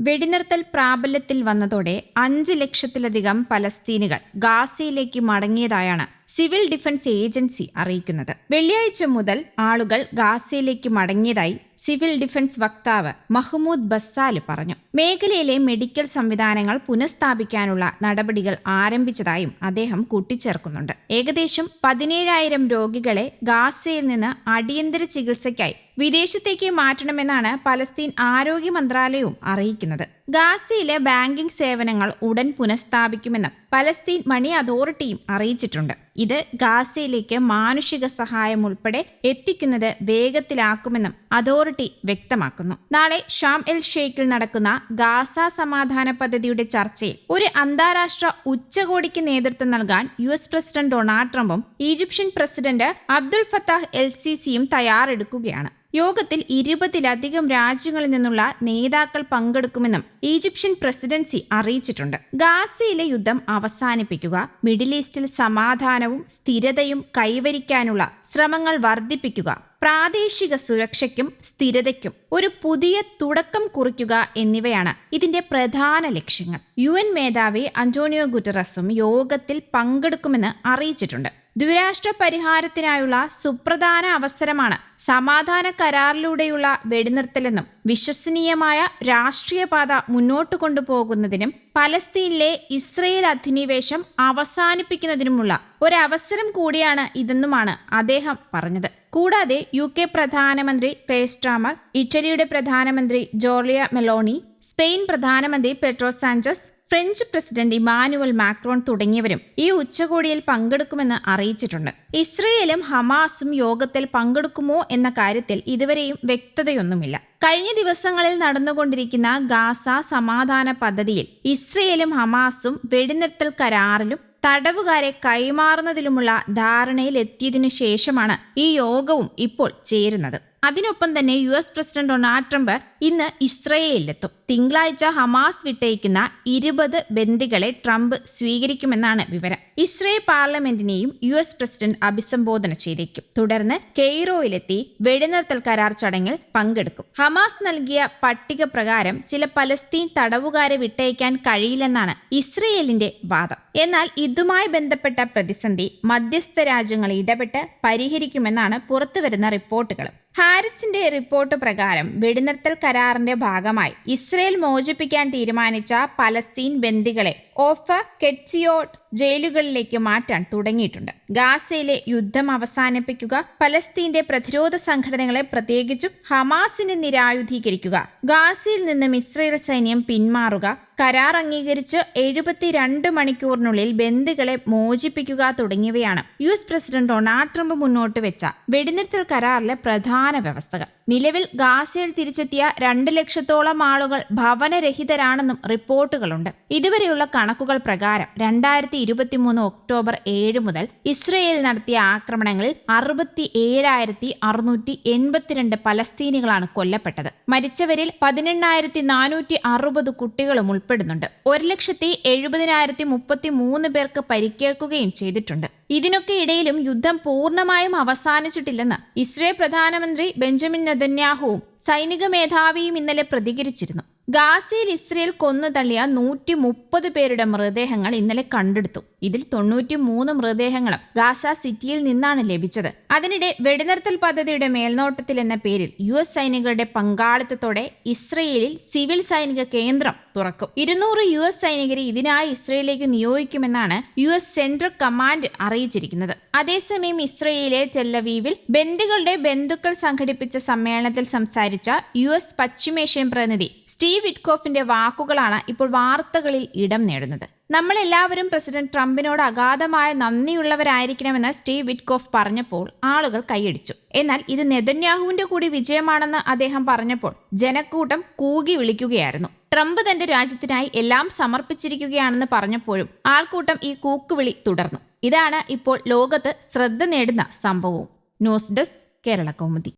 വെടിനിർത്തൽ പ്രാബല്യത്തിൽ വന്നതോടെ അഞ്ച് ലക്ഷത്തിലധികം പലസ്തീനുകൾ ഗാസയിലേക്ക് മടങ്ങിയതായാണ് സിവിൽ ഡിഫൻസ് ഏജൻസി അറിയിക്കുന്നത്. വെള്ളിയാഴ്ച മുതൽ ആളുകൾ ഗാസയിലേക്ക് മടങ്ങിയതായി സിവിൽ ഡിഫൻസ് വക്താവ് മഹ്മൂദ് ബസ്സാൽ പറഞ്ഞു. മേഖലയിലെ മെഡിക്കൽ സംവിധാനങ്ങൾ പുനഃസ്ഥാപിക്കാനുള്ള നടപടികൾ ആരംഭിച്ചതായും അദ്ദേഹം കൂട്ടിച്ചേർക്കുന്നുണ്ട്. ഏകദേശം പതിനേഴായിരം രോഗികളെ ഗാസയിൽ നിന്ന് അടിയന്തര ചികിത്സയ്ക്കായി വിദേശത്തേക്ക് മാറ്റണമെന്നാണ് പലസ്തീൻ ആരോഗ്യ മന്ത്രാലയവും അറിയിക്കുന്നത്. ഗാസയിലെ ബാങ്കിംഗ് സേവനങ്ങൾ ഉടൻ പുനഃസ്ഥാപിക്കുമെന്ന് പലസ്തീൻ മണി അതോറിറ്റിയും അറിയിച്ചിട്ടുണ്ട്. ഇത് ഗാസയിലേക്ക് മാനുഷിക സഹായം ഉൾപ്പെടെ എത്തിക്കുന്നത് വേഗത്തിലാക്കുമെന്നും അതോറിറ്റി വ്യക്തമാക്കുന്നു. നാളെ ഷാം എൽ ഷെയ്ഖിൽ നടക്കുന്ന ഗാസ സമാധാന പദ്ധതിയുടെ ചർച്ചയിൽ ഒരു അന്താരാഷ്ട്ര ഉച്ചകോടിക്ക് നേതൃത്വം നൽകാൻ യു എസ് പ്രസിഡന്റ് ഡൊണാൾഡ് ട്രംപും Egyptian president Abdul Fattah El C സിയും തയ്യാറെടുക്കുകയാണ്. യോഗത്തിൽ ഇരുപതിലധികം രാജ്യങ്ങളിൽ നിന്നുള്ള നേതാക്കൾ പങ്കെടുക്കുമെന്നും ഈജിപ്ഷ്യൻ പ്രസിഡൻസി അറിയിച്ചിട്ടുണ്ട്. ഗാസയിലെ യുദ്ധം അവസാനിപ്പിക്കുക മിഡിൽ ഈസ്റ്റിൽ സമാധാനവും സ്ഥിരതയും കൈവരിക്കാനുള്ള ശ്രമങ്ങൾ വർദ്ധിപ്പിക്കുക പ്രാദേശിക സുരക്ഷയ്ക്കും സ്ഥിരതയ്ക്കും ഒരു പുതിയ തുടക്കം കുറിക്കുക എന്നിവയാണ് ഇതിന്റെ പ്രധാന ലക്ഷ്യങ്ങൾ. യു മേധാവി അന്റോണിയോ ഗുറ്ററസും യോഗത്തിൽ പങ്കെടുക്കുമെന്ന് അറിയിച്ചിട്ടുണ്ട്. ദ്വിരാഷ്ട്ര പരിഹാരത്തിനായുള്ള സുപ്രധാന അവസരമാണ് സമാധാന കരാറിലൂടെയുള്ള വെടിനിർത്തലെന്നും വിശ്വസനീയമായ രാഷ്ട്രീയ പാത മുന്നോട്ട് കൊണ്ടുപോകുന്നതിനും പലസ്തീനിലെ ഇസ്രയേൽ അധിനിവേശം അവസാനിപ്പിക്കുന്നതിനുമുള്ള ഒരവസരം കൂടിയാണ് ഇതെന്നുമാണ് അദ്ദേഹം പറഞ്ഞത്. കൂടാതെ യു കെ പ്രധാനമന്ത്രി ക്ലേസ്ട്രാമർ ഇറ്റലിയുടെ പ്രധാനമന്ത്രി ജോർലിയ മെലോണി സ്പെയിൻ പ്രധാനമന്ത്രി Pedro Sanchez French president Emmanuel Macron തുടങ്ങിയവരും ഈ ഉച്ചകോടിയിൽ പങ്കെടുക്കുമെന്ന് അറിയിച്ചിട്ടുണ്ട്. ഇസ്രയേലും ഹമാസും യോഗത്തിൽ പങ്കെടുക്കുമോ എന്ന കാര്യത്തിൽ ഇതുവരെയും വ്യക്തതയൊന്നുമില്ല. കഴിഞ്ഞ ദിവസങ്ങളിൽ നടന്നുകൊണ്ടിരിക്കുന്ന ഗാസ സമാധാന പദ്ധതിയിൽ ഇസ്രയേലും ഹമാസും വെടിനിർത്തൽ കരാറിലും തടവുകാരെ കൈമാറുന്നതിലുമുള്ള ധാരണയിലെത്തിയതിനു ശേഷമാണ് ഈ യോഗവും ഇപ്പോൾ ചേരുന്നത്. അതിനൊപ്പം തന്നെ U S president Donald Trump ഇന്ന് ഇസ്രയേലിലെത്തും. തിങ്കളാഴ്ച ഹമാസ് വിട്ടയക്കുന്ന ഇരുപത് ബന്ദികളെ ട്രംപ് സ്വീകരിക്കുമെന്നാണ് വിവരം. ഇസ്രയേൽ പാർലമെന്റിനെയും യു എസ് പ്രസിഡന്റ് അഭിസംബോധന ചെയ്തേക്കും. തുടർന്ന് കെയ്റോയിലെത്തി വെടിനിർത്തൽ കരാർ ചടങ്ങിൽ പങ്കെടുക്കും. ഹമാസ് നൽകിയ പട്ടിക പ്രകാരം ചില പലസ്തീൻ തടവുകാരെ വിട്ടയക്കാൻ കഴിയില്ലെന്നാണ് ഇസ്രയേലിന്റെ വാദം. എന്നാൽ ഇതുമായി ബന്ധപ്പെട്ട പ്രതിസന്ധി മധ്യസ്ഥ രാജ്യങ്ങൾ ഇടപെട്ട് പരിഹരിക്കുമെന്നാണ് പുറത്തുവരുന്ന റിപ്പോർട്ടുകൾ ഹാരിസിന്റെ റിപ്പോർട്ട് പ്രകാരം വെടിനിർത്തൽ കരാറിന്റെ ഭാഗമായി ഇസ്രയേൽ മോചിപ്പിക്കാൻ തീരുമാനിച്ച പലസ്തീൻ ബന്ദികളെ ഓഫ കെറ്റ്സിയോട്ട് ജയിലുകളിലേക്ക് മാറ്റാൻ തുടങ്ങിയിട്ടുണ്ട്. ഗാസയിലെ യുദ്ധം അവസാനിപ്പിക്കുക പലസ്തീന്റെ പ്രതിരോധ സംഘടനകളെ പ്രത്യേകിച്ചും ഹമാസിനെ നിരായുധീകരിക്കുക ഗാസയിൽ നിന്നും ഇസ്രയേൽ സൈന്യം പിന്മാറുക കരാർ അംഗീകരിച്ച് എഴുപത്തിരണ്ട് മണിക്കൂറിനുള്ളിൽ ബന്ദികളെ മോചിപ്പിക്കുക തുടങ്ങിയവയാണ് U S president Donald Trump മുന്നോട്ട് വെച്ച വെടിനിർത്തൽ കരാറിലെ പ്രധാന വ്യവസ്ഥകൾ. നിലവിൽ ഗാസയിൽ തിരിച്ചെത്തിയ രണ്ട് ലക്ഷത്തോളം ആളുകൾ ഭവനരഹിതരാണെന്നും റിപ്പോർട്ടുകളുണ്ട്. ഇതുവരെയുള്ള കണക്കുകൾ പ്രകാരം രണ്ടായിരത്തി ഇരുപത്തിമൂന്ന് ഒക്ടോബർ ഏഴ് മുതൽ ഇസ്രയേൽ നടത്തിയ ആക്രമണങ്ങളിൽ അറുപത്തി ഏഴായിരത്തി അറുന്നൂറ്റി എൺപത്തിരണ്ട് പലസ്തീനികളാണ് കൊല്ലപ്പെട്ടത്. മരിച്ചവരിൽ പതിനെണ്ണായിരത്തി നാനൂറ്റി അറുപത് കുട്ടികളും ഉൾപ്പെടുന്നുണ്ട്. ഒരു ലക്ഷത്തി എഴുപതിനായിരത്തി മുപ്പത്തി മൂന്ന് പേർക്ക് പരിക്കേൽക്കുകയും ചെയ്തിട്ടുണ്ട്. ഇതിനൊക്കെ ഇടയിലും യുദ്ധം പൂർണമായും അവസാനിച്ചിട്ടില്ലെന്ന് ഇസ്രയേൽ പ്രധാനമന്ത്രി ബെഞ്ചമിൻ നെതന്യാഹുവും സൈനിക മേധാവിയും ഇന്നലെ പ്രതികരിച്ചിരുന്നു. ഗാസയിൽ ഇസ്രയേൽ കൊന്നു തള്ളിയ നൂറ്റി മുപ്പത് പേരുടെ മൃതദേഹങ്ങൾ ഇന്നലെ കണ്ടെടുത്തു. ഇതിൽ തൊണ്ണൂറ്റി മൂന്ന് മൃതദേഹങ്ങളും ഗാസ സിറ്റിയിൽ നിന്നാണ് ലഭിച്ചത്. അതിനിടെ വെടിനിർത്തൽ പദ്ധതിയുടെ മേൽനോട്ടത്തിൽ എന്ന പേരിൽ യു എസ് സൈനികരുടെ പങ്കാളിത്തത്തോടെ ഇസ്രയേലിൽ സിവിൽ സൈനിക കേന്ദ്രം തുറക്കും. ഇരുന്നൂറ് യു എസ് സൈനികരെ ഇതിനായി ഇസ്രയേലിലേക്ക് നിയോഗിക്കുമെന്നാണ് യു എസ് സെൻട്രൽ കമാൻഡ് അറിയിച്ചിരിക്കുന്നത്. അതേസമയം ഇസ്രയേലിലെ ചെല്ലവീവിൽ ബന്ധുക്കളുടെ ബന്ധുക്കൾ സംഘടിപ്പിച്ച സമ്മേളനത്തിൽ സംസാരിച്ച യു എസ് പശ്ചിമേഷ്യൻ പ്രതിനിധി സ്റ്റീവ് വിറ്റ്കോഫിന്റെ വാക്കുകളാണ് ഇപ്പോൾ വാർത്തകളിൽ ഇടം നേടുന്നത്. നമ്മളെല്ലാവരും പ്രസിഡന്റ് ട്രംപിനോട് അഗാധമായ നന്ദിയുള്ളവരായിരിക്കണമെന്ന് സ്റ്റീവ് വിറ്റ്കോഫ് പറഞ്ഞപ്പോൾ ആളുകൾ കൈയടിച്ചു. എന്നാൽ ഇത് നെതന്യാഹുവിന്റെ കൂടി വിജയമാണെന്ന് അദ്ദേഹം പറഞ്ഞപ്പോൾ ജനക്കൂട്ടം കൂകി വിളിക്കുകയായിരുന്നു. ട്രംപ് തന്റെ രാജ്യത്തിനായി എല്ലാം സമർപ്പിച്ചിരിക്കുകയാണെന്ന് പറഞ്ഞപ്പോഴും ആൾക്കൂട്ടം ഈ കൂക്കുവിളി തുടർന്നു. ഇതാണ് ഇപ്പോൾ ലോകത്ത് ശ്രദ്ധ നേടുന്ന സംഭവവും. News desk Kerala Kaumudi.